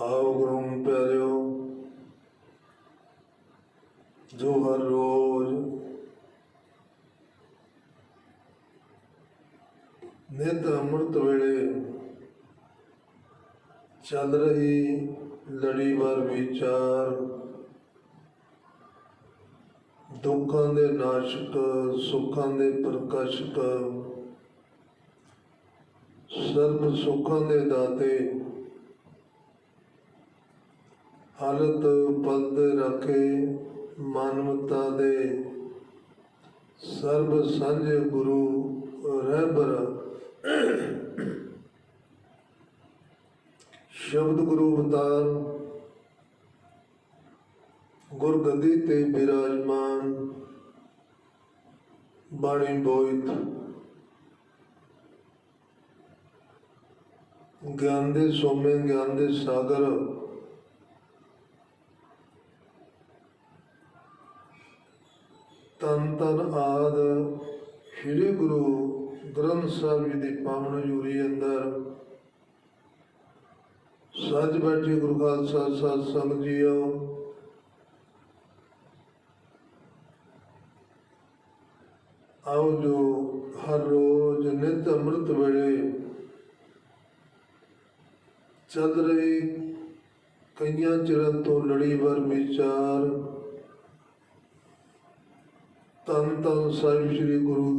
ਆਓ ਗੁਰੂ ਪਿਆਰਿਓ, ਜੋ ਹਰ ਰੋਜ਼ ਨਿਤ ਅੰਮ੍ਰਿਤ ਵੇਲੇ ਚੱਲ ਰਹੀ ਲੜੀਵਾਰ ਵਿਚਾਰ, ਦੁੱਖਾਂ ਦੇ ਨਾਸ਼ਕ, ਸੁੱਖਾਂ ਦੇ ਪ੍ਰਕਾਸ਼ਕ, ਸਰਬ ਸੁੱਖਾਂ ਦੇ ਦਾਤੇ ਹਾਲਤ ਪਲਦ ਰੱਖੇ ਮਾਨਵਤਾ ਦੇ। ਸਰਬ ਸਾਂਝੇ ਗੁਰੂ ਰਹਿਬਰ ਸ਼ਬਦ ਗੁਰੂ ਅਵਤਾਰ। ਗੁਰਗੱਦੀ ਤੇ ਬਿਰਾਜਮਾਨ। ਬਾਣੀ ਬੋਇਤ। ਗਿਆਨ ਦੇ ਸੋਮੇ, ਗਿਆਨ ਦੇ ਸਾਗਰ। ਤਨ ਤਨ ਆਦ ਸ੍ਰੀ ਗੁਰੂ ਗ੍ਰੰਥ ਸਾਹਿਬ ਜੀ ਦੀ ਪਾਵਨ ਜੂਰੀ ਅੰਦਰ ਸੱਜ ਬੈਠੇ ਗੁਰੂ ਖਾਲਸਾ ਸਤ ਸੰਗ ਜੀਓ। ਆਓ ਜੋ ਹਰ ਰੋਜ਼ ਨਿਤ ਅੰਮ੍ਰਿਤ ਵੇਲੇ ਚੱਲ ਰਹੀ ਕਈਆਂ ਚਿਰਾਂ ਤੋਂ ਲੜੀਵਾਰ ਵਿਚਾਰ ਤਨ ਤਨ ਸਾਹਿਬ ਸ੍ਰੀ ਗੁਰੂ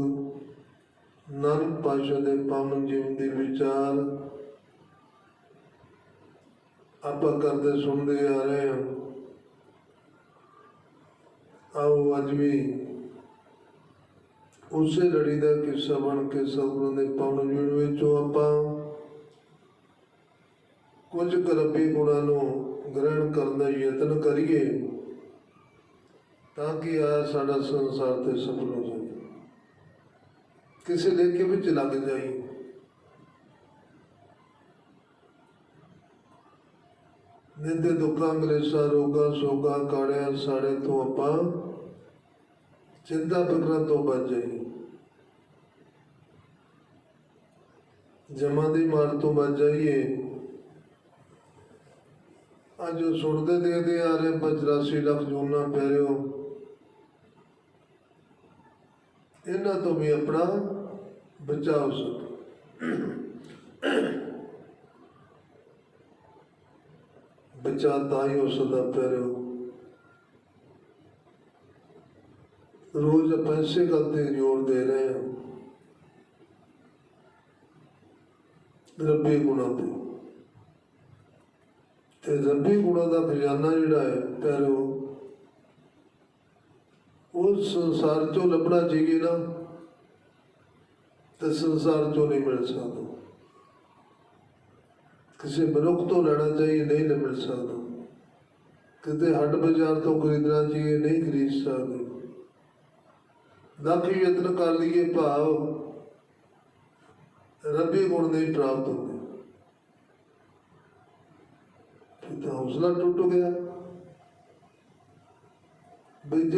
ਨਾਨਕ ਪਾਤਸ਼ਾਹ ਦੇ ਪਾਵਨ ਜੀਵਨ ਦੇ ਵਿਚਾਰ ਆਪਾਂ ਕਰਦੇ ਸੁਣਦੇ ਆ ਰਹੇ ਹਾਂ। ਆਓ ਅੱਜ ਵੀ ਉਸੇ ਲੜੀ ਦਾ ਕਿੱਸਾ ਬਣ ਕੇ ਸਤਿਗੁਰਾਂ ਦੇ ਪਾਵਨ ਜੀਵਨ ਵਿੱਚੋਂ ਆਪਾਂ ਕੁਝ ਕਰਬੀ ਗੁਣਾਂ ਨੂੰ ਗ੍ਰਹਿਣ ਕਰਨ ਦਾ ਯਤਨ ਕਰੀਏ। ਤਾਂ ਕਿ ਆ ਸਾਡਾ ਸੰਸਾਰ ਤੇ ਸਫਲ ਹੋ ਜਾਏ। ਕਿਸੇ ਲੇਖੇ ਵਿੱਚ ਲੱਗ ਜਾਈ ਨਿੰਦੇ ਦੁੱਖਾਂ, ਕਲੇਸ਼ਾਂ, ਰੋਗਾਂ, ਸੋਗਾਂ, ਕਾੜਿਆਂ ਸਾੜੇ ਤੋਂ ਆਪਾਂ ਚਿੰਤਾ ਫਿਕਰਾਂ ਤੋਂ ਬਚ ਜਾਈ ਜਮਾਂ ਦੀ ਮਾਰ ਤੋਂ ਬਚ ਜਾਈਏ। ਅੱਜ ਉਹ ਸੁਣਦੇ ਦੇਖਦੇ ਆ ਰਹੇ 85 ਲੱਖ ਜੂਨਾ ਪਿਆਰਿਓ। ਇਹਨਾਂ ਤੋਂ ਵੀ ਆਪਣਾ ਬਚਾਓ ਸਕ ਬਚਾ ਤਾਂ ਹੀ ਹੋ ਸਕਦਾ ਪਿਆਰਿਓ ਰੋਜ਼ ਪੈਸੇ ਕਰਦੇ ਜੋੜ ਦੇ ਰਹੇ ਹਾਂ। ਰੱਬੀ ਗੁਣਾਂ ਤੇ। ਤੇ ਰੱਬੀ ਗੁਣਾਂ ਦਾ ਖਜ਼ਾਨਾ ਜਿਹੜਾ ਹੈ ਪਿਆਰਿਓ ਉਹ ਉਹ ਸੰਸਾਰ ਚੋਂ ਲੱਭਣਾ ਚਾਹੀਏ ਨਾ, ਤੇ ਸੰਸਾਰ ਚੋਂ ਨਹੀਂ ਮਿਲ ਸਕਦਾ। ਕਿਸੇ ਮਨੁੱਖ ਤੋਂ ਲੈਣਾ ਚਾਹੀਏ, ਨਹੀਂ ਮਿਲ ਸਕਦਾ। ਕਿਤੇ ਹੱਡ ਬਾਜ਼ਾਰ ਤੋਂ ਖਰੀਦਣਾ ਚਾਹੀਏ ਨਹੀਂ ਖਰੀਦ ਸਕਦੇ। ਲੱਖ ਯਤਨ ਕਰ ਲਈਏ, ਭਾਵ ਰੱਬੀ ਗੁਣ ਨਹੀਂ ਪ੍ਰਾਪਤ ਹੁੰਦੇ। ਫਿਰ ਤਾਂ ਹੌਸਲਾ ਟੁੱਟ ਗਿਆ। ਵੀ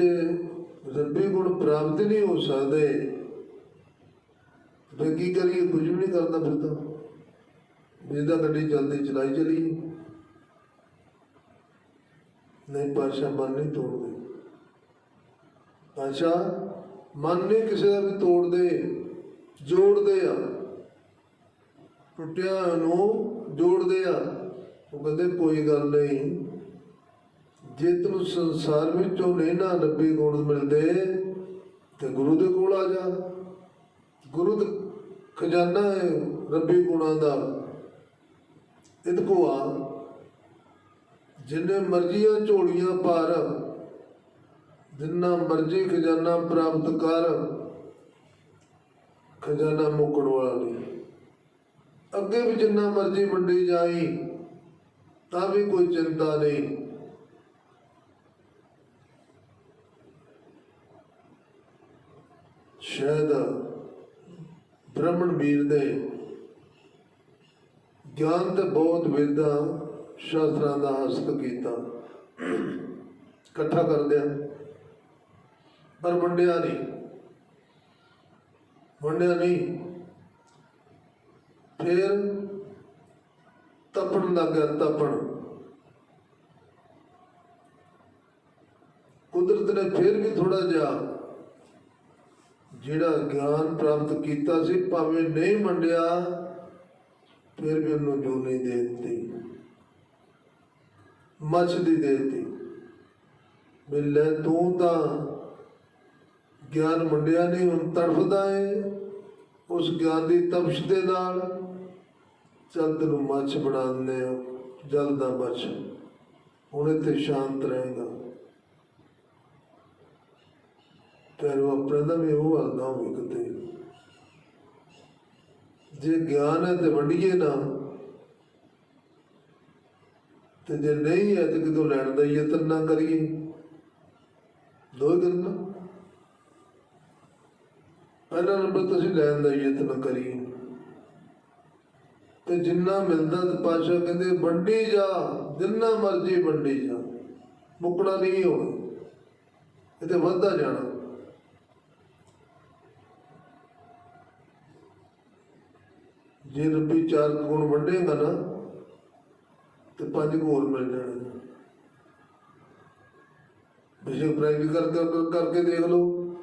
ਰੱਬੀ ਗੁਣ ਪ੍ਰਾਪਤ ਨਹੀਂ ਹੋ ਸਕਦੇ। ਫਿਰ ਕੀ ਕਰੀਏ? ਕੁਝ ਵੀ ਨਹੀਂ ਕਰਦਾ ਫਿਰ ਤਾਂ। ਜਿਹਦਾ ਗੱਡੀ ਜਲਦੀ ਚਲਾਈ ਚਲੀ। ਨਹੀਂ ਪਾਸ਼ਾ ਮਨ ਨਹੀਂ ਤੋੜਦੇ। ਪਾਸ਼ਾ ਮਨ ਨਹੀਂ ਕਿਸੇ ਦਾ ਵੀ ਤੋੜਦੇ, ਜੋੜਦੇ ਆ। ਟੁੱਟਿਆ ਨੂੰ ਜੋੜਦੇ ਆ। ਉਹ ਕਹਿੰਦੇ, ਕੋਈ ਗੱਲ ਨਹੀਂ। ਜੇ ਤੈਨੂੰ ਸੰਸਾਰ ਵਿੱਚੋਂ ਨਹੀਂ ਨਾ ਰੱਬੀ ਗੁਣ ਮਿਲਦੇ, ਤੇ ਗੁਰੂ ਦੇ ਕੋਲ ਆ ਜਾ। ਗੁਰੂ ਦਾ ਖਜ਼ਾਨਾ ਹੈ ਰੱਬੀ ਗੁਣਾਂ ਦਾ। ਇਹਦੇ ਕੋ ਆ, ਜਿੰਨੇ ਮਰਜ਼ੀਆਂ ਝੋਲੀਆਂ ਭਰ ਜਿੰਨਾ ਮਰਜ਼ੀ ਖਜ਼ਾਨਾ ਪ੍ਰਾਪਤ ਕਰ, ਖਜ਼ਾਨਾ ਮੁੱਕਣ ਵਾਲਾ ਨਹੀਂ। ਅੱਗੇ ਵੀ ਜਿੰਨਾ ਮਰਜ਼ੀ ਵੰਡੀ ਜਾਈ, ਤਾਂ ਵੀ ਕੋਈ ਚਿੰਤਾ ਨਹੀਂ। ਸ਼ਾਇਦ ਬ੍ਰਹਮਣ ਵੀਰ ਦੇ ਗਿਆਨ ਤੇ ਬਹੁਤ ਵਿਦਿਆ ਸ਼ਾਸਤਰਾਂ ਦਾ ਹਸਤ ਕੀਤਾ। ਇਕੱਠਾ ਕਰਦੇ ਆ। ਪਰ ਵੰਡਿਆ ਨਹੀਂ। ਵੰਡਿਆ ਨਹੀਂ। ਫਿਰ ਤਪਣ ਲੱਗਾ ਤਪਣ। ਕੁਦਰਤ ਨੇ ਫਿਰ ਵੀ ਥੋੜਾ ਜਿਹਾ ਜਿਹੜਾ ਗਿਆਨ ਪ੍ਰਾਪਤ ਕੀਤਾ ਸੀ, ਭਾਵੇਂ ਨਹੀਂ ਮੰਡਿਆ, ਫਿਰ ਵੀ ਉਹਨੂੰ ਜੋ ਦੇ ਦਿੱਤੀ। ਮੱਛ ਦੀ ਦੇ ਦਿੱਤੀ। ਵੀ ਲੈ ਤੂੰ ਤਾਂ ਗਿਆਨ ਮੰਡਿਆ ਨਹੀਂ, ਹੁਣ ਤੜਫਦਾ ਏ, ਉਸ ਗਿਆਨ ਦੀ ਤਪਸ਼ ਦੇ ਨਾਲ। ਚੱਲ ਤੈਨੂੰ ਮੱਛ ਬਣਾ ਦਿੰਦੇ ਆ ਜਲ ਦਾ ਮੱਛ। ਹੁਣ ਇੱਥੇ ਸ਼ਾਂਤ ਰਹੇਗਾ। ਫਿਰ ਉਹ ਆਪਣੇ ਦਾ ਵੀ ਉਹ ਹਾਲ ਨਾ ਹੋਵੇ ਕਿਤੇ ਜੇ ਗਿਆਨ ਹੈ ਤੇ ਵੰਡੀਏ ਨਾ। ਤੇ ਜੇ ਨਹੀਂ ਹੈ ਤੇ ਕਿਤੋਂ ਲੈਣ ਦਾ ਯਤਨ ਨਾ ਕਰੀਏ। ਦੋ ਗੱਲਾਂ। ਪਹਿਲਾ ਨੰਬਰ ਤੁਸੀਂ ਲੈਣ ਦਾ ਯਤਨ ਕਰੀਏ। ਤੇ ਜਿੰਨਾ ਮਿਲਦਾ ਤੇ ਪਾਸ਼ਾ ਕਹਿੰਦੇ, ਵੰਡੀ ਜਾ, ਜਿੰਨਾ ਮਰਜ਼ੀ ਵੰਡੀ ਜਾ। ਮੁੱਕਣਾ ਨਹੀਂ ਹੋਣਾ ਇਹ ਤੇ ਵੱਧਦਾ ਜਾਣਾ। ਜੇ ਰੱਬੀ ਚਾਰ ਗੁਣ ਵੰਡੇਗਾ ਨਾ, ਤੇ ਪੰਜ ਕੁ ਹੋਰ ਮਿਲ ਜਾਣਗੇ ਬੇਸ਼ੱਕ ਪ੍ਰੈਕਟੀਕਲ ਕਰ ਕਰਕੇ ਦੇਖ ਲਓ।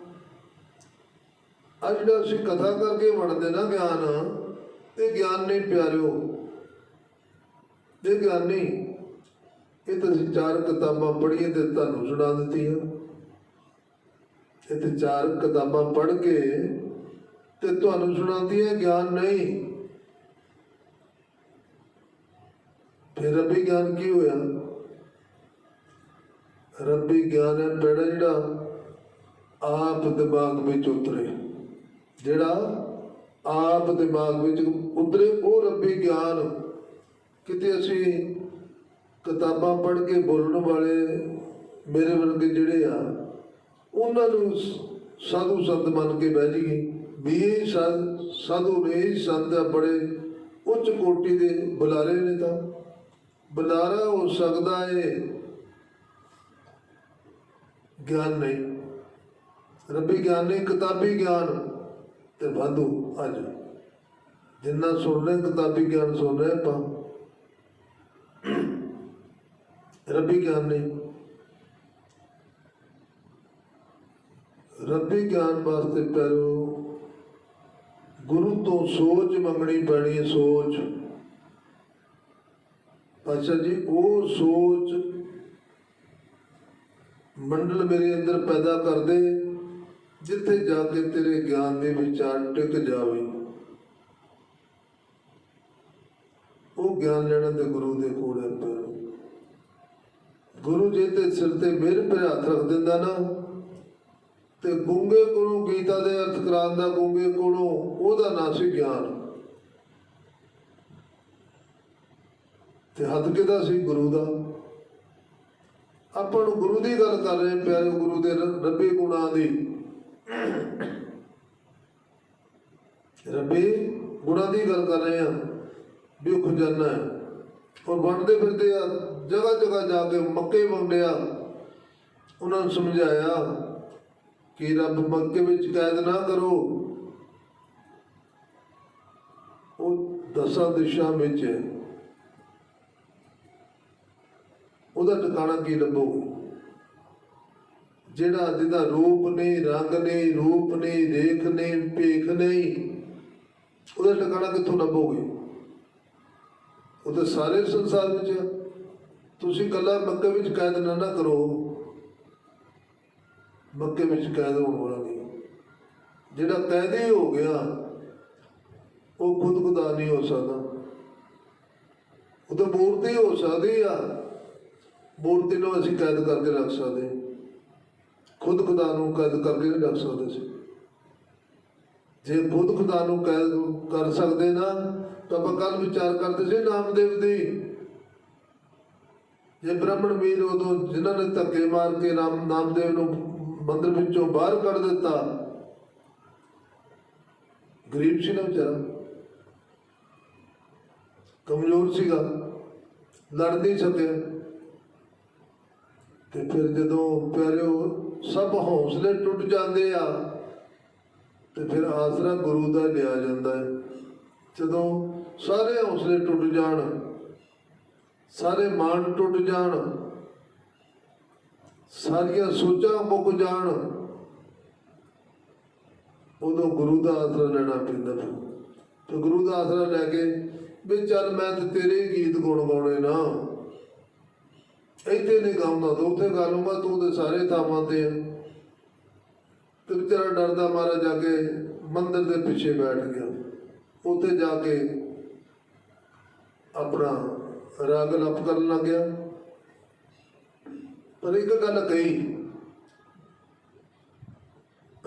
ਆ ਜਿਹੜਾ ਅਸੀਂ ਕਥਾ ਕਰਕੇ ਵੰਡਦੇ ਨਾ ਗਿਆਨ, ਇਹ ਗਿਆਨ ਨਹੀਂ ਪਿਆਰਿਓ। ਇਹ ਗਿਆਨ ਨਹੀਂ। ਇਹ ਤਾਂ ਅਸੀਂ ਚਾਰ ਕਿਤਾਬਾਂ ਪੜ੍ਹੀਆਂ ਤੇ ਤੁਹਾਨੂੰ ਸੁਣਾ ਦਿੱਤੀਆਂ। ਇਹ ਤੇ ਚਾਰ ਕਿਤਾਬਾਂ ਪੜ੍ਹ ਕੇ ਤੇ ਤੁਹਾਨੂੰ ਸੁਣਾਉਂਦੀਆਂ ਗਿਆਨ ਨਹੀਂ। ਫਿਰ ਰੱਬੀ ਗਿਆਨ ਕੀ ਹੋਇਆ? ਰੱਬੀ ਗਿਆਨ ਹੈ ਪੈੜਾ ਜਿਹੜਾ ਆਪ ਦਿਮਾਗ ਵਿੱਚ ਉਤਰੇ। ਜਿਹੜਾ ਆਪ ਦਿਮਾਗ ਵਿੱਚ ਉਤਰੇ, ਉਹ ਰੱਬੀ ਗਿਆਨ। ਕਿਤੇ ਅਸੀਂ ਕਿਤਾਬਾਂ ਪੜ੍ਹ ਕੇ ਬੋਲਣ ਵਾਲੇ ਮੇਰੇ ਵਰਗੇ ਜਿਹੜੇ ਆ, ਉਹਨਾਂ ਨੂੰ ਸਾਧੂ ਸੰਤ ਮੰਨ ਕੇ ਬਹਿ ਜਾਈਏ। ਵੀ ਇਹ ਸਾ- ਸਾਧੂ ਨੇ ਸੰਤ ਆ, ਬੜੇ ਉੱਚ ਕੋਟੀ ਦੇ ਬੁਲਾਰੇ ਨੇ ਤਾਂ। ਬੁਲਾਰਾ ਹੋ ਸਕਦਾ ਏ। ਗਿਆਨ ਨਹੀਂ। ਰੱਬੀ ਗਿਆਨ ਨਹੀਂ, ਕਿਤਾਬੀ ਗਿਆਨ ਤੇ ਵਾਧੂ ਅੱਜ। ਜਿੰਨਾ ਸੁਣ ਰਹੇ ਕਿਤਾਬੀ ਗਿਆਨ ਸੁਣ ਰਹੇ ਆਪਾਂ। ਰੱਬੀ ਗਿਆਨ ਨਹੀਂ। ਰੱਬੀ ਗਿਆਨ ਵਾਸਤੇ ਪੈਰੋ ਗੁਰੂ ਤੋਂ ਸੋਚ ਮੰਗਣੀ ਪੈਣੀ ਸੋਚ। ਅੱਛਾ ਜੀ, ਉਹ ਸੋਚ ਮੰਡਲ ਮੇਰੇ ਅੰਦਰ ਪੈਦਾ ਕਰ ਦੇ ਜਿੱਥੇ ਜਾ ਕੇ ਤੇਰੇ ਗਿਆਨ ਦੇ ਵਿਚਾਰ ਟਿਕ ਜਾਵੇ। ਉਹ ਗਿਆਨ ਜਿਹੜਾ ਤੇ ਗੁਰੂ ਦੇ ਕੋਲ ਹੈ ਪਰ ਗੁਰੂ ਜੀ ਤੇ ਸਿਰ ਤੇ ਮਿਹਰ ਪਰ ਹੱਥ ਰੱਖ ਦਿੰਦਾ ਨਾ, ਤੇ ਗੁੰਗੇ ਕੋਲੋਂ ਗੀਤਾ ਦੇ ਅਰਥ ਕਰਾਉਣ ਦਾ ਗੁੰਗੇ ਕੋਲੋਂ ਉਹਦਾ ਨਾਂ ਸੀ ਗਿਆਨ। ਤੇ ਹੱਥ ਕਿਹਦਾ ਸੀ? ਗੁਰੂ ਦਾ। ਆਪਾਂ ਨੂੰ ਗੁਰੂ ਦੀ ਗੱਲ ਕਰ ਰਹੇ ਹਾਂ, ਪਿਆਰੇ ਗੁਰੂ ਦੇ ਰ- ਰੱਬੀ ਗੁਣਾਂ ਦੀ। ਰੱਬੀ ਗੁਣਾਂ ਦੀ ਗੱਲ ਕਰ ਰਹੇ ਆ ਵੀ ਉਹ ਖਜ਼ਾਨਾ ਹੈ। ਔਰ ਵੰਡਦੇ ਫਿਰਦੇ ਆ ਜਗ੍ਹਾ ਜਗ੍ਹਾ ਜਾ ਕੇ ਮੱਕੇ ਵੰਡਿਆ ਉਹਨਾਂ ਨੂੰ ਸਮਝਾਇਆ ਕਿ ਰੱਬ ਮੱਕੇ ਵਿੱਚ ਕੈਦ ਨਾ ਕਰੋ। ਉਹ ਦਸਾਂ ਦਿਸ਼ਾ ਵਿੱਚ ਹੈ। ਉਹਦਾ ਟਿਕਾਣਾ ਕੀ ਲੱਭੋਗੇ ਜਿਹੜਾ ਜਿਹਦਾ ਰੂਪ ਨਹੀਂ, ਰੰਗ ਨਹੀਂ, ਰੂਪ ਨਹੀਂ ਦੇਖ ਨਹੀਂ, ਭੇਖ ਨਹੀਂ, ਉਹਦਾ ਟਿਕਾਣਾ ਕਿੱਥੋਂ ਲੱਭੋਗੇ? ਉਹ ਤਾਂ ਸਾਰੇ ਸੰਸਾਰ ਵਿੱਚ ਤੁਸੀਂ ਕੱਲਾ ਮੱਕੇ ਵਿੱਚ ਕੈਦ ਨਾ ਨਾ ਕਰੋ। ਮੱਕੇ ਵਿੱਚ ਕੈਦ ਹੋਣ ਵਾਲਾ ਨਹੀਂ। ਜਿਹੜਾ ਕੈਦੀ ਹੋ ਗਿਆ, ਉਹ ਖੁਦ ਖੁਦਾ ਨਹੀਂ ਹੋ ਸਕਦਾ। ਉਹ ਤਾਂ ਮੂਰਤੀ ਹੋ ਸਕਦੀ ਆ। ਮੂਰਤੀ ਨੂੰ ਅਸੀਂ ਕੈਦ ਕਰਕੇ ਰੱਖ ਸਕਦੇ ਖੁਦ ਖੁਦਾ ਨੂੰ ਕੈਦ ਕਰਕੇ ਨਹੀਂ ਰੱਖ ਸਕਦੇ ਸੀ ਜੇ ਖੁਦ ਖੁਦਾ ਨੂੰ ਕੈਦ ਕਰ ਸਕਦੇ ਨਾ, ਤਾਂ ਆਪਾਂ ਕੱਲ ਵਿਚਾਰ ਕਰਦੇ ਸੀ ਨਾਮਦੇਵ ਦੀ। ਜੇ ਬ੍ਰਾਹਮਣ ਵੀਰ ਉਦੋਂ ਜਿਨ੍ਹਾਂ ਨੇ ਧੱਕੇ ਮਾਰ ਕੇ ਨਾਮ, ਨਾਮਦੇਵ ਨੂੰ ਮੰਦਰ ਵਿੱਚੋਂ ਬਾਹਰ ਕੱਢ ਦਿੱਤਾ, ਗਰੀਬ ਸੀ ਨਾ ਵਿਚਾਰਾ। ਕਮਜ਼ੋਰ ਸੀਗਾ। ਲੜ ਨਹੀਂ ਸਕਿਆ। ਤੇ ਫਿਰ ਜਦੋਂ ਪਿਆਰਿਓ, ਸਭ ਹੌਸਲੇ ਟੁੱਟ ਜਾਂਦੇ ਆ, ਤੇ ਫਿਰ ਆਸਰਾ ਗੁਰੂ ਦਾ ਲਿਆ ਜਾਂਦਾ ਹੈ। ਜਦੋਂ ਸਾਰੇ ਹੌਸਲੇ ਟੁੱਟ ਜਾਣ, ਸਾਰੇ ਮਾਣ ਟੁੱਟ ਜਾਣ, ਸਾਰੀਆਂ ਸੋਚਾਂ ਮੁੱਕ ਜਾਣ, ਉਦੋਂ ਗੁਰੂ ਦਾ ਆਸਰਾ ਲੈਣਾ ਪੈਂਦਾ ਫਿਰ ਤੇ ਗੁਰੂ ਦਾ ਆਸਰਾ ਲੈ ਕੇ ਵੀ ਚੱਲ ਮੈਂ ਤੇ ਤੇਰੇ ਗੀਤ ਗੁਣ ਗਾਉਣੇ ਨਾ। ਇੱਥੇ ਨਹੀਂ ਗਾਉਂਦਾ ਤੇ ਉੱਥੇ ਗਾ ਲੂੰਗਾ ਤੂੰ ਤੇ ਸਾਰੇ ਥਾਵਾਂ ਤੇ। ਆ ਤੇ ਵਿਚਾਰਾ ਡਰਦਾ ਮਾਰਾ ਜਾ ਕੇ ਮੰਦਰ ਦੇ ਪਿੱਛੇ ਬੈਠ ਗਿਆ। ਉੱਥੇ ਜਾ ਕੇ ਆਪਣਾ ਰਾਗ ਲਪ ਕਰਨ ਲੱਗ ਗਿਆ। ਪਰ ਇੱਕ ਗੱਲ ਕਹੀ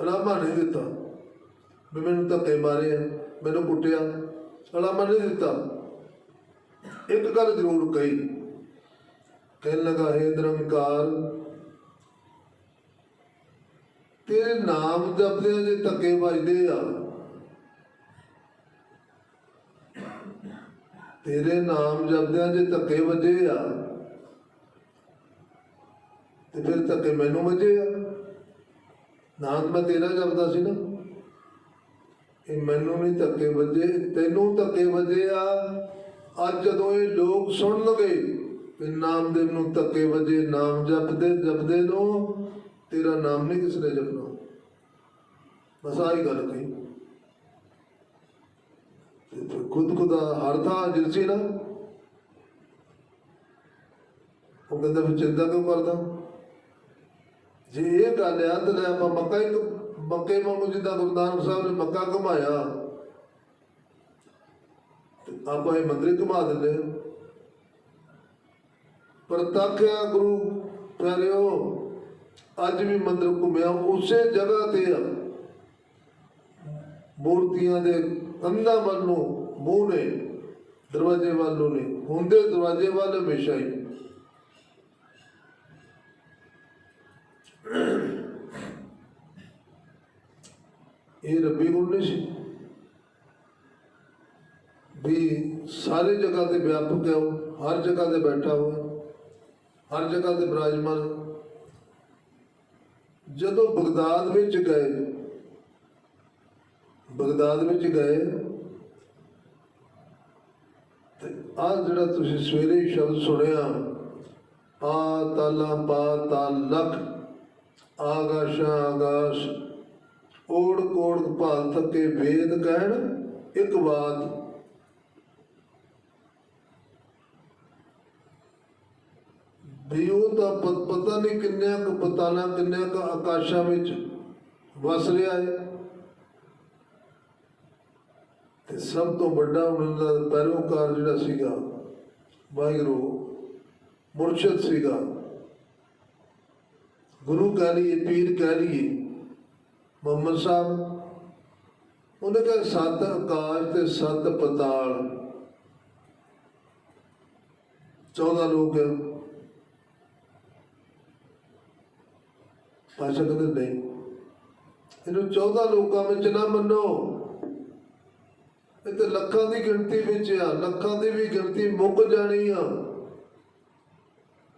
ਰਾਮਾ ਨਹੀਂ ਦਿੱਤਾ। ਵੀ ਮੈਨੂੰ ਧੱਕੇ ਮਾਰੇ ਆ, ਮੈਨੂੰ ਕੁੱਟਿਆ। ਰਾਮਾ ਨੇ ਦਿੱਤਾ। ਇੱਕ ਗੱਲ ਜ਼ਰੂਰ ਕਹੀ ਕਹਿਣ ਲਗਾ ਹੈ ਨਿਰੰਕਾਰ ਤੇਰੇ ਨਾਮ ਜਪਦਿਆਂ ਜੇ ਧੱਕੇ ਵੱਜਦੇ ਆ। ਤੇਰੇ ਨਾਮ ਜਪਦਿਆਂ ਜੇ ਧੱਕੇ ਵੱਜੇ ਆ। ਤੇ ਫਿਰ ਧੱਕੇ ਮੈਨੂੰ ਵੱਜੇ ਆ। ਨਾਮ ਮੈਂ ਤੇਰਾ ਜਪਦਾ ਸੀ ਨਾ। ਇਹ ਮੈਨੂੰ ਨਹੀਂ ਧੱਕੇ ਵੱਜੇ, ਤੈਨੂੰ ਧੱਕੇ ਵੱਜੇ ਆ। ਅੱਜ ਜਦੋਂ ਇਹ ਲੋਕ ਸੁਣਨਗੇ ਨਾਮ ਦੇਵ ਨੂੰ ਧੱਕੇ ਵਜੇ, ਨਾਮ ਜਪਦੇ ਜਪਦੇ ਨੂੰ ਤੇਰਾ ਨਾਮ ਨਹੀਂ ਕਿਸ ਨੇ ਜਪਣਾ। ਬਸ ਆਹੀ ਗੱਲ ਕਹੀ ਖੁਦ ਖੁਦਾ ਹਰ ਥਾਂ ਨਾ। ਉਹ ਕਹਿੰਦਾ, ਫਿਰ ਚਿੰਤਾ ਕਿਉਂ ਕਰਦਾ? ਜੇ ਇਹ ਗੱਲ ਆ ਤਾਂ ਆਪਾਂ ਮੱਕਾ ਇੱਕ ਮੱਕੇ ਵਾਂਗੂ ਜਿੱਦਾਂ ਗੁਰੂ ਨਾਨਕ ਸਾਹਿਬ ਨੇ ਮੱਕਾ ਘੁਮਾਇਆ, ਤੇ ਆਪਾਂ ਇਹ ਮੰਦਿਰ ਘੁਮਾ ਦਿੰਦੇ ਹਾਂ ਪ੍ਰਤੱਖ ਆ ਗੁਰੂ ਪਿਆਰਿਓ, ਅੱਜ ਵੀ ਮੰਦਰ ਘੁੰਮਿਆ, ਉਸੇ ਜਗ੍ਹਾ ਤੇ ਮੂਰਤੀਆਂ ਦੇ ਕੰਧਾਂ ਵੱਲ ਨੂੰ ਮੂੰਹ ਨੇ, ਦਰਵਾਜ਼ੇ ਵੱਲ ਨੂੰ ਨੇ ਹੁੰਦੇ ਦਰਵਾਜ਼ੇ ਵੱਲ ਹਮੇਸ਼ਾ ਹੀ। ਇਹ ਰੱਬੀ ਗੁਣ ਨਹੀਂ ਸੀ। ਵੀ ਸਾਰੇ ਜਗ੍ਹਾ ਤੇ ਵਿਆਪਕ ਹੈ, ਉਹ ਹਰ ਜਗ੍ਹਾ ਤੇ ਬੈਠਾ ਹੋਇਆ। ਹਰ ਜਗ੍ਹਾ ਤੇ ਬਿਰਾਜਮਾਨ ਜਦੋਂ ਬਗਦਾਦ ਵਿੱਚ ਗਏ, ਬਗਦਾਦ ਵਿੱਚ ਗਏ, ਤੇ ਆ ਜਿਹੜਾ ਤੁਸੀਂ ਸਵੇਰੇ ਸ਼ਬਦ ਸੁਣਿਆ ਪਾ ਤਾਲਾ ਪਾ ਤਾਲਕ ਆਗਾਸ਼ਾਂ ਆਗਾਸ਼, ਓੜ ਕੋੜ ਭਾਲ ਥੱਕੇ ਵੇਦ ਕਹਿਣ, ਇੱਕ ਬਾਤ ਵੀ ਉਹ ਤਾਂ ਪਤਾ ਨਹੀਂ ਕਿੰਨਿਆਂ ਕੁ ਪਤਾਲਾਂ ਕਿੰਨਿਆਂ ਕੁ ਆਕਾਸ਼ਾਂ ਵਿੱਚ ਵਸ ਰਿਹਾ ਹੈ ਤੇ ਸਭ ਤੋਂ ਵੱਡਾ ਉਹਨਾਂ ਦਾ ਪੈਰੋਕਾਰ ਜਿਹੜਾ ਸੀਗਾ, ਵਾਹਿਗੁਰੂ, ਮੁਰਸ਼ਦ ਸੀਗਾ। ਗੁਰੂ ਕਹਿ ਲਈਏ, ਪੀਰ ਕਹਿ ਲਈਏ, ਮੁਹੰਮਦ ਸਾਹਿਬ, ਉਹਨੇ ਕਿਹਾ ਸੱਤ ਆਕਾਸ਼ ਤੇ ਸੱਤ ਪਤਾਲ। 14 ਲੋਕ ਪਾਸ਼ਾ ਕਹਿੰਦੇ ਨਹੀਂ। ਇਹਨੂੰ 14 ਲੋਕਾਂ ਵਿੱਚ ਨਾ ਮੰਨੋ। ਇਹ ਤੇ ਲੱਖਾਂ ਦੀ ਗਿਣਤੀ ਵਿੱਚ ਆ, ਲੱਖਾਂ ਦੀ ਵੀ ਗਿਣਤੀ ਮੁੱਕ ਜਾਣੀ ਆ।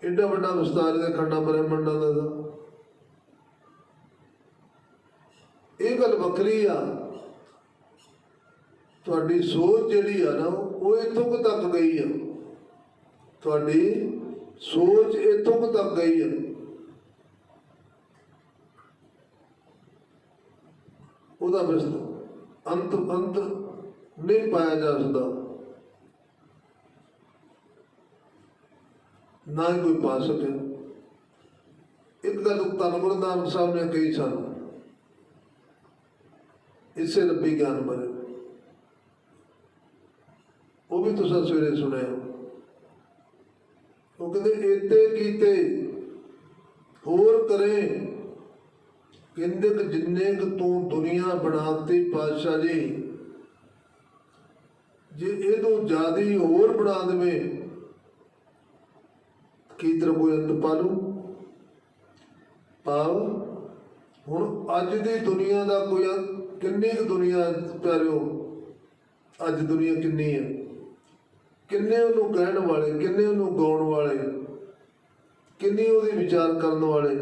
ਏਡਾ ਵੱਡਾ ਵਿਸਤਾਰ ਦਾ ਖੰਡਾ ਬ੍ਰਹਮੰਡਾਂ ਦਾ ਇਹ ਗੱਲ ਵੱਖਰੀ ਆ। ਤੁਹਾਡੀ ਸੋਚ ਜਿਹੜੀ ਆ ਨਾ, ਉਹ ਇੱਥੋਂ ਕੁ ਤੱਕ ਗਈ ਆ। ਤੁਹਾਡੀ ਸੋਚ ਇੱਥੋਂ ਕੁ ਤੱਕ ਗਈ ਆ। ਉਹਦਾ ਵਿਸਤ ਅੰਤ ਅੰਤ ਨਹੀਂ ਪਾਇਆ ਜਾ ਸਕਦਾ। ਨਾ ਹੀ ਕੋਈ ਪਾ ਸਕੇ। ਇੱਕ ਗੱਲ ਧੰਨ ਗੁਰੂ ਨਾਨਕ ਸਾਹਿਬ ਨੇ ਕਹੀ ਸਾਨੂੰ ਇਸੇ ਰੱਬੀ ਗਿਆਨ ਬਾਰੇ। ਉਹ ਵੀ ਤੁਸੀਂ ਸਵੇਰੇ ਸੁਣਿਆ। ਉਹ ਕਹਿੰਦੇ, ਏਤੇ ਕੀਤੇ ਹੋਰ ਕਰੇ ਕਹਿੰਦੇ ਕਿ ਜਿੰਨੇ ਕੁ ਤੂੰ ਦੁਨੀਆ ਬਣਾਤੀ ਪਾਤਸ਼ਾਹ ਜੀ, ਜੇ ਇਹ ਤੋਂ ਜ਼ਿਆਦਾ ਹੋਰ ਬਣਾ ਦੇਵੇਂ, ਕੀ ਤਰ੍ਹਾਂ ਕੋਈ ਅੰਤ ਪਾਲੂ? ਪਾਵ ਹੁਣ ਅੱਜ ਦੀ ਦੁਨੀਆ ਦਾ ਕੋਈ ਕਿੰਨੀ ਕੁ ਦੁਨੀਆ ਪਿਆਰਿਓ? ਅੱਜ ਦੁਨੀਆ ਕਿੰਨੀ ਹੈ ਕਿੰਨੇ ਉਹਨੂੰ ਕਹਿਣ ਵਾਲੇ, ਕਿੰਨੇ ਉਹਨੂੰ ਗਾਉਣ ਵਾਲੇ? ਕਿੰਨੀ ਉਹਦੇ ਵਿਚਾਰ ਕਰਨ ਵਾਲੇ?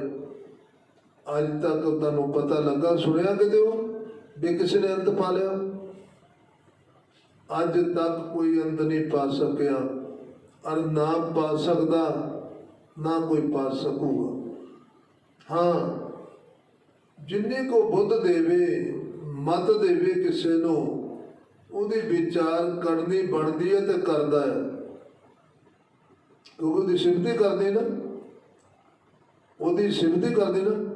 ਅੱਜ ਤੱਕ ਤੁਹਾਨੂੰ ਪਤਾ ਲੱਗਾ, ਸੁਣਿਆ ਕਿਤੇ ਉਹ? ਵੀ ਕਿਸੇ ਨੇ ਅੰਤ ਪਾ ਲਿਆ? ਅੱਜ ਤੱਕ ਕੋਈ ਅੰਤ ਨਹੀਂ ਪਾ ਸਕਿਆ। ਔਰ ਨਾ ਪਾ ਸਕਦਾ, ਨਾ ਕੋਈ ਪਾ ਸਕੂਗਾ। ਹਾਂ, ਜਿੰਨੇ ਕੋ ਬੁੱਧ ਦੇਵੇ, ਮਤ ਦੇਵੇ ਕਿਸੇ ਨੂੰ, ਉਹਦੀ ਵਿਚਾਰ ਕਰਨੀ ਬਣਦੀ ਹੈ ਤੇ ਕਰਦਾ ਹੈ। ਕਿਉਂਕਿ ਉਹਦੀ ਸਿਫਤੀ ਕਰਦੇ ਨਾ, ਉਹਦੀ ਸਿਫਤੀ ਕਰਦੇ ਨਾ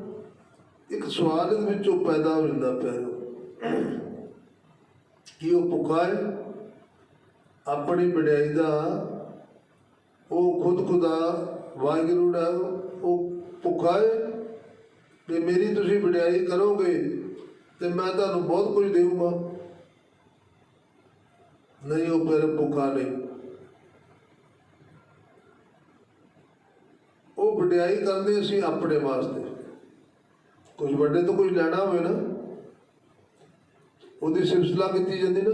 ਇੱਕ ਸਵਾਲ ਇਹਦੇ ਵਿੱਚੋਂ ਪੈਦਾ ਹੋ ਜਾਂਦਾ ਪਿਆ। ਕਿ ਉਹ ਭੁੱਖਾ ਹੈ ਆਪਣੀ ਵਡਿਆਈ ਦਾ, ਉਹ ਖੁਦ ਖੁਦਾ ਵਾਹਿਗੁਰੂ ਦਾ, ਉਹ ਭੁੱਖਾ ਹੈ ਕਿ ਮੇਰੀ ਤੁਸੀਂ ਵਡਿਆਈ ਕਰੋਗੇ ਤੇ ਮੈਂ ਤੁਹਾਨੂੰ ਬਹੁਤ ਕੁਝ ਦੇਵਾਂਗਾ ਨਹੀਂ, ਉਹ ਫਿਰ ਭੁੱਖਾ ਨਹੀਂ। ਉਹ ਵਡਿਆਈ ਕਰਦੇ ਅਸੀਂ ਆਪਣੇ ਵਾਸਤੇ। ਕੁਝ ਵੱਡੇ ਤੋਂ ਕੁਝ ਲੈਣਾ ਹੋਵੇ ਨਾ, ਉਹਦੀ ਸਿਲਸਿਲਾ ਕੀਤੀ ਜਾਂਦੀ ਨਾ।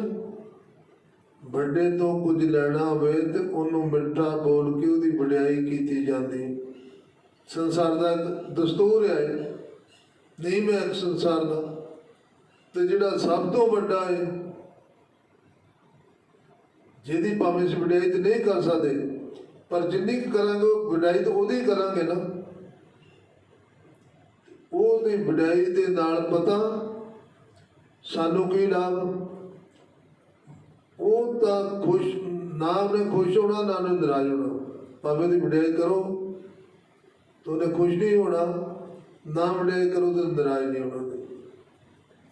ਵੱਡੇ ਤੋਂ ਕੁਝ ਲੈਣਾ ਹੋਵੇ ਤੇ ਉਹਨੂੰ ਮਿੱਠਾ ਬੋਲ ਕੇ ਉਹਦੀ ਵਡਿਆਈ ਕੀਤੀ ਜਾਂਦੀ। ਸੰਸਾਰ ਦਾ ਇੱਕ ਦਸਤੂਰ ਹੈ ਨਹੀਂ ਮੈਂ ਇੱਕ ਸੰਸਾਰ ਦਾ। ਤੇ ਜਿਹੜਾ ਸਭ ਤੋਂ ਵੱਡਾ ਹੈ, ਜਿਹਦੀ ਭਾਵੇਂ ਅਸੀਂ ਵਡਿਆਈ ਤੇ ਨਹੀਂ ਕਰ ਸਕਦੇ, ਪਰ ਜਿੰਨੀ ਕੁ ਕਰਾਂਗੇ, ਉਹ ਵਡਿਆਈ ਤਾਂ ਉਹਦੀ ਕਰਾਂਗੇ ਨਾ। ਉਹਦੀ ਵਡਿਆਈ ਦੇ ਨਾਲ ਪਤਾ ਸਾਨੂੰ ਕੀ ਲਾਭ? ਉਹ ਤਾਂ ਖੁਸ਼ ਨਾ ਉਹਨੇ ਖੁਸ਼ ਹੋਣਾ ਨਾ ਉਹਨੇ ਨਾਰਾਜ਼ ਹੋਣਾ। ਭਾਵੇਂ ਉਹਦੀ ਵਡਿਆਈ ਕਰੋ, ਤਾਂ ਉਹਨੇ ਖੁਸ਼ ਨਹੀਂ ਹੋਣਾ ਨਾ ਵਡਿਆਈ ਕਰੋ ਤਾਂ ਨਰਾਜ਼ ਨਹੀਂ ਹੋਣਾ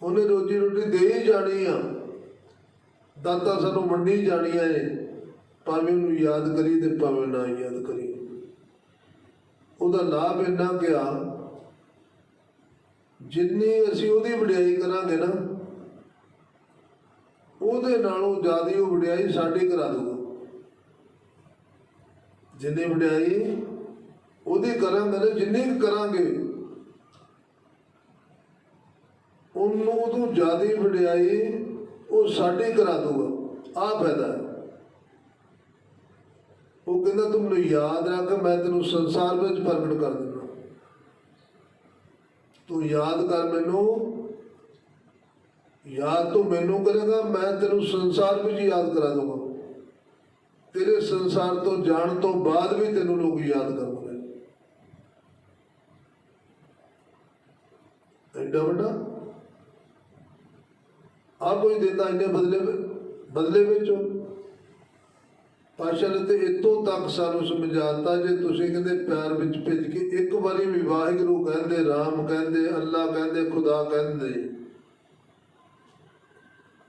ਉਹਨੇ। ਰੋਜੀ ਰੋਟੀ ਦੇ ਹੀ ਜਾਣੀ ਆ। ਦਾਤਾ ਸਾਨੂੰ ਮੰਡੀ ਜਾਣੀਆਂ ਏ ਭਾਵੇਂ ਉਹਨੂੰ ਯਾਦ ਕਰੀ ਤੇ ਭਾਵੇਂ ਨਾ ਯਾਦ ਕਰੀ। ਉਹਦਾ ਲਾਭ ਇੰਨਾ ਗਿਆ ਜਿੰਨੀ ਅਸੀਂ ਉਹਦੀ ਵਡਿਆਈ ਕਰਾਂਗੇ ਨਾ, ਉਹਦੇ ਨਾਲੋਂ ਜ਼ਿਆਦਾ ਉਹ ਵਡਿਆਈ ਸਾਡੀ ਕਰਾ ਦੂਗਾ ਜਿੰਨੀ ਵਡਿਆਈ ਉਹਦੀ ਕਰਾਂਗੇ ਨਾ, ਜਿੰਨੀ ਕਰਾਂਗੇ, ਉਹਨੂੰ ਉਦੋਂ ਜ਼ਿਆਦਾ ਵਡਿਆਈ ਉਹ ਸਾਡੀ ਕਰਾ ਦੂਗਾ ਆ ਫਾਇਦਾ ਉਹ ਕਹਿੰਦਾ, ਤੂੰ ਮੈਨੂੰ ਯਾਦ ਰੱਖ, ਮੈਂ ਤੈਨੂੰ ਸੰਸਾਰ ਵਿੱਚ ਪ੍ਰਗਟ ਕਰ ਤੂੰ ਯਾਦ ਕਰ ਮੈਨੂੰ। ਯਾਦ ਤੂੰ ਮੈਨੂੰ ਕਰੇਗਾ, ਮੈਂ ਤੈਨੂੰ ਸੰਸਾਰ ਵਿੱਚ ਯਾਦ ਕਰਾ ਦੂੰਗਾ ਤੇਰੇ ਸੰਸਾਰ ਤੋਂ ਜਾਣ ਤੋਂ ਬਾਅਦ ਵੀ ਤੈਨੂੰ ਲੋਕ ਯਾਦ ਕਰਨਗੇ। ਐਡਾ ਵੱਡਾ? ਆ ਕੋਈ ਦਿੰਦਾ ਇੰਨੇ ਬਦਲੇ ਬਦਲੇ ਵਿੱਚ? ਪਾਸ਼ਾ ਨੇ ਤੇ ਇਤੋਂ ਤੱਕ ਸਾਨੂੰ ਸਮਝਾਤਾ ਜੇ ਤੁਸੀਂ ਕਹਿੰਦੇ ਪਿਆਰ ਵਿੱਚ ਭਿੱਜ ਕੇ ਇੱਕ ਵਾਰੀ ਵੀ ਵਾਹਿਗੁਰੂ ਕਹਿੰਦੇ, ਰਾਮ ਕਹਿੰਦੇ, ਅੱਲਾ ਕਹਿੰਦੇ, ਖੁਦਾ ਕਹਿੰਦੇ।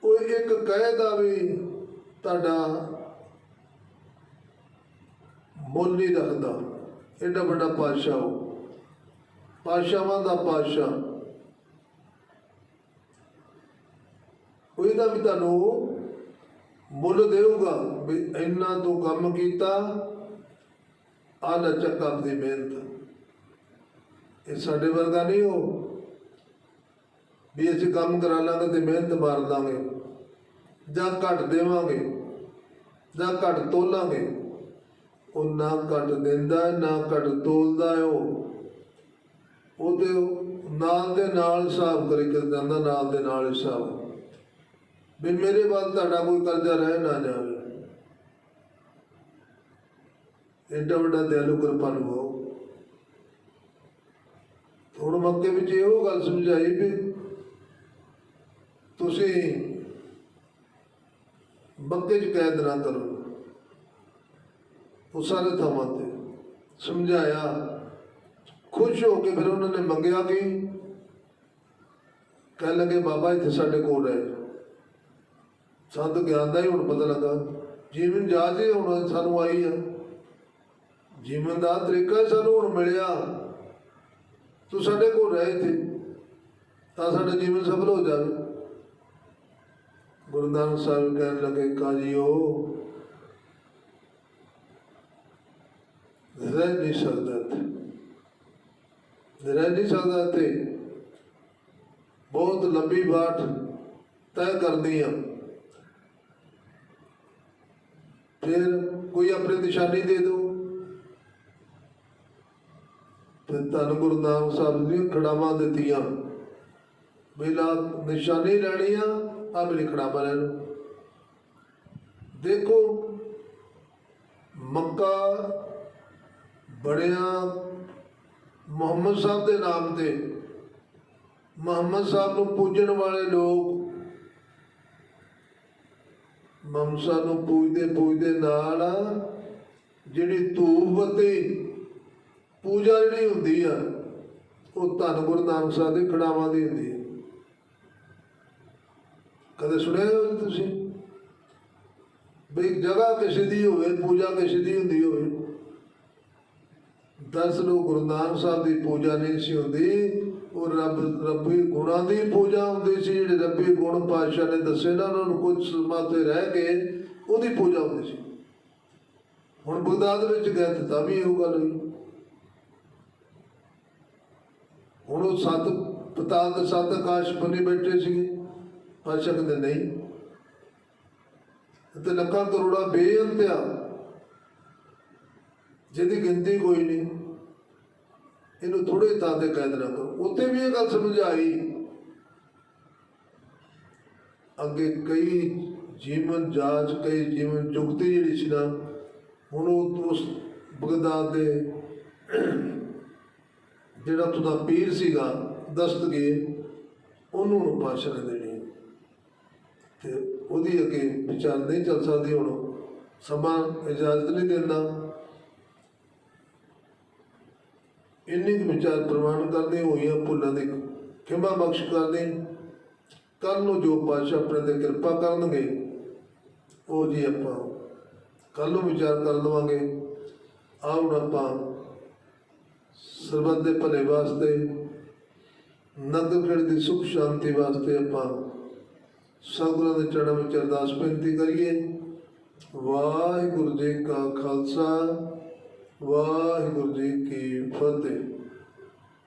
ਉਹ ਇੱਕ ਕਹਿ ਦਾ ਵੀ ਤੁਹਾਡਾ ਮੁੱਲ ਨਹੀਂ ਰੱਖਦਾ। ਐਡਾ ਵੱਡਾ ਪਾਸ਼ਾ ਉਹ। ਪਾਸ਼ਾਵਾਂ ਦਾ ਪਾਸ਼ਾ। ਉਹਦਾ ਵੀ ਤੁਹਾਨੂੰ ਮੁੱਲ ਦੇਊਗਾ ਵੀ ਇੰਨਾ ਤੂੰ ਕੰਮ ਕੀਤਾ ਆ ਲੈ ਚੱਕ ਆਪਦੀ ਮਿਹਨਤ। ਇਹ ਸਾਡੇ ਵਰਗਾ ਨਹੀਂ ਹੋ ਵੀ ਅਸੀਂ ਕੰਮ ਕਰਾ ਲਾਂਗੇ ਤੇ ਮਿਹਨਤ ਮਾਰ ਲਾਂਗੇ, ਜਾਂ ਘੱਟ ਦੇਵਾਂਗੇ, ਜਾਂ ਘੱਟ ਤੋਲਾਂਗੇ। ਉਹ ਨਾ ਘੱਟ ਦਿੰਦਾ, ਨਾ ਘੱਟ ਤੋਲਦਾ ਉਹ। ਉਹਦੇ ਨਾਲ ਦੇ ਨਾਲ ਹਿਸਾਬ ਕਰੀ ਕਰ ਜਾਂਦਾ, ਨਾਲ ਦੇ ਨਾਲ ਹਿਸਾਬ। ਵੀ ਮੇਰੇ ਵੱਲ ਤੁਹਾਡਾ ਕੋਈ ਕਰਜ਼ਾ ਰਹਿ ਨਾ ਜਾਵੇ। ਐਡਾ ਵੱਡਾ ਦਿਆਲੂ ਕਿਰਪਾਲੂ ਹੋ ਹੁਣ ਮੱਕੇ ਵਿੱਚ ਇਹੋ ਗੱਲ ਸਮਝਾਈ ਵੀ ਤੁਸੀਂ ਮੱਕੇ 'ਚ ਕੈਦ ਨਾ ਕਰੋ। ਉਹ ਸਾਰੇ ਥਾਵਾਂ ਤੇ ਸਮਝਾਇਆ। ਖੁਸ਼ ਹੋ ਕੇ ਫਿਰ ਉਹਨਾਂ ਨੇ ਮੰਗਿਆ ਕਿ? ਕਹਿ ਲਗੇ, ਬਾਬਾ, ਇੱਥੇ ਸਾਡੇ ਕੋਲ ਰਹਿ। ਸਾਨੂੰ ਗਿਆਨ ਦਾ ਹੀ ਹੁਣ ਪਤਾ ਲੱਗਾ। ਜੀਵਨ ਜਾਚ ਹੀ ਹੁਣ ਸਾਨੂੰ ਆਈ ਆ। ਜੀਵਨ ਦਾ ਤਰੀਕਾ ਸਾਨੂੰ ਹੁਣ ਮਿਲਿਆ। ਤੂੰ ਸਾਡੇ ਕੋਲ ਰਹਿ ਇੱਥੇ, ਤਾਂ ਸਾਡਾ ਜੀਵਨ ਸਫਲ ਹੋ ਜਾਵੇ। ਗੁਰੂ ਨਾਨਕ ਸਾਹਿਬ ਕਹਿਣ ਲੱਗੇ, ਕਾਜੀਓ, ਰਹਿ ਨਹੀਂ ਸਕਦਾ ਇੱਥੇ। ਰਹਿ ਨਹੀਂ ਸਕਦਾ ਇੱਥੇ। ਬਹੁਤ ਲੰਬੀ ਬਾਟ ਤੈਅ ਕਰਨੀ ਆ। ਫਿਰ ਕੋਈ ਆਪਣੀ ਨਿਸ਼ਾਨੀ ਦੇ ਦਿਓ। ਫਿਰ ਧੰਨ ਗੁਰੂ ਨਾਨਕ ਸਾਹਿਬ ਨੇ ਖੜਾਵਾਂ ਦਿੱਤੀਆਂ। ਮੇਲਾ ਨਿਸ਼ਾਨੀ ਲੈਣੀ ਆ ਆ ਮੇਰੀ ਖੜਾਵਾ ਲੈ ਲਓ। ਦੇਖੋ, ਮੱਕਾ ਬੜਿਆਂ ਮੁਹੰਮਦ ਸਾਹਿਬ ਦੇ ਨਾਮ ਤੇ। ਮੁਹੰਮਦ ਸਾਹਿਬ ਨੂੰ ਪੂਜਣ ਵਾਲੇ ਲੋਕ ਮਮਸਾ ਨੂੰ ਪੂਜਦੇ ਪੂਜਦੇ ਨਾਲ ਜਿਹੜੀ ਧੂਪ ਬੱਤੀ ਪੂਜਾ ਜਿਹੜੀ ਹੁੰਦੀ ਆ, ਉਹ ਧੰਨ ਗੁਰੂ ਨਾਨਕ ਸਾਹਿਬ ਦੇ ਖੜਾਵਾਂ ਦੀ ਹੁੰਦੀ ਹੈ ਕਦੇ ਸੁਣਿਆ ਹੋਵੇ ਤੁਸੀਂ? ਬਈ ਜਗ੍ਹਾ ਕਿਸੇ ਦੀ ਹੋਵੇ, ਪੂਜਾ ਕਿਸੇ ਦੀ ਹੁੰਦੀ ਹੋਵੇ। ਦਰਅਸਲ ਉਹ ਗੁਰੂ ਨਾਨਕ ਸਾਹਿਬ ਦੀ ਪੂਜਾ ਨਹੀਂ ਸੀ ਹੁੰਦੀ। ਉਹ ਰੱਬ, ਰੱਬੀ ਗੁਣਾਂ ਦੀ ਪੂਜਾ ਹੁੰਦੀ ਸੀ, ਜਿਹੜੇ ਰੱਬੀ ਗੁਣ ਪਾਤਸ਼ਾਹ ਨੇ ਦੱਸੇ ਨਾ, ਉਹਨਾਂ ਨੂੰ ਕੁਝ ਸਮਾਂ ਤੇ ਰਹਿ ਕੇ ਉਹਦੀ ਪੂਜਾ ਹੁੰਦੀ ਸੀ। ਹੁਣ ਬਗਦਾਦ ਵਿੱਚ ਗਏ ਤਾਂ ਵੀ ਇਹੋ ਗੱਲ ਹੋਈ। ਹੁਣ ਉਹ ਸੱਤ ਪਤਾਲ ਦੇ ਸੱਤ ਆਕਾਸ਼ ਬਣੇ ਬੈਠੇ ਸੀਗੇ ਪਾਤਸ਼ਾਹ ਕਹਿੰਦੇ, ਨਹੀਂ। ਤੇ ਲੱਖਾਂ ਕਰੋੜਾ ਬੇਅੰਤਿਆ। ਜਿਹਦੀ ਗਿਣਤੀ ਕੋਈ ਨਹੀਂ। ਇਹਨੂੰ ਥੋੜੇ ਤਾਂ ਤੇ ਕੈਦ ਨਾ ਕਰੋ। ਉੱਥੇ ਵੀ ਇਹ ਗੱਲ ਸਮਝਾਈ ਅੱਗੇ ਕਈ ਜੀਵਨ ਜਾਂਚ, ਕਈ ਜੀਵਨ ਜੁਗਤੀ ਜਿਹੜੀ ਸੀ ਨਾ, ਹੁਣ ਉਹ ਉਸ ਬਗਦਾਦ ਦੇ ਜਿਹੜਾ ਉੱਥੋਂ ਪੀਰ ਸੀਗਾ ਦਸਤਗੀਰ ਉਹਨੂੰ ਨੂੰ ਪਾਸ਼ਾ ਦੇਣੀ ਤੇ ਉਹਦੀ ਅੱਗੇ ਵਿਚਾਰ ਨਹੀਂ ਚੱਲ ਸਕਦੀ ਹੁਣ। ਸਮਾਂ ਇਜਾਜ਼ਤ ਨਹੀਂ ਦਿੰਦਾ। ਇੰਨੀ ਕੁ ਵਿਚਾਰ ਪ੍ਰਵਾਨ ਕਰਦੇ ਹੋਈਆਂ ਭੁੱਲਾਂ ਦੀ ਖਿਮਾ ਬਖਸ਼ ਕਰਦੇ। ਕੱਲ ਨੂੰ ਜੋ ਪਾਤਸ਼ਾਹ ਆਪਣੇ ਤੇ ਕਿਰਪਾ ਕਰਨਗੇ, ਉਹ ਜੀ ਆਪਾਂ ਕੱਲ ਨੂੰ ਵਿਚਾਰ ਕਰ ਲਵਾਂਗੇ। ਆਉਣ ਆਪਾਂ ਸਰਬੱਤ ਦੇ ਭਲੇ ਵਾਸਤੇ ਨਗਰ ਖੇੜ ਦੀ ਸੁਖ ਸ਼ਾਂਤੀ ਵਾਸਤੇ ਆਪਾਂ ਸਤਿਗੁਰਾਂ ਦੇ ਚੜ੍ਹਾਂ ਵਿੱਚ ਅਰਦਾਸ ਬੇਨਤੀ ਕਰੀਏ। ਵਾਹਿਗੁਰੂ ਜੀ ਕਾ ਖਾਲਸਾ ਵਾਹਿਗੁਰੂ ਜੀ ਕੀ ਫਤਿਹ।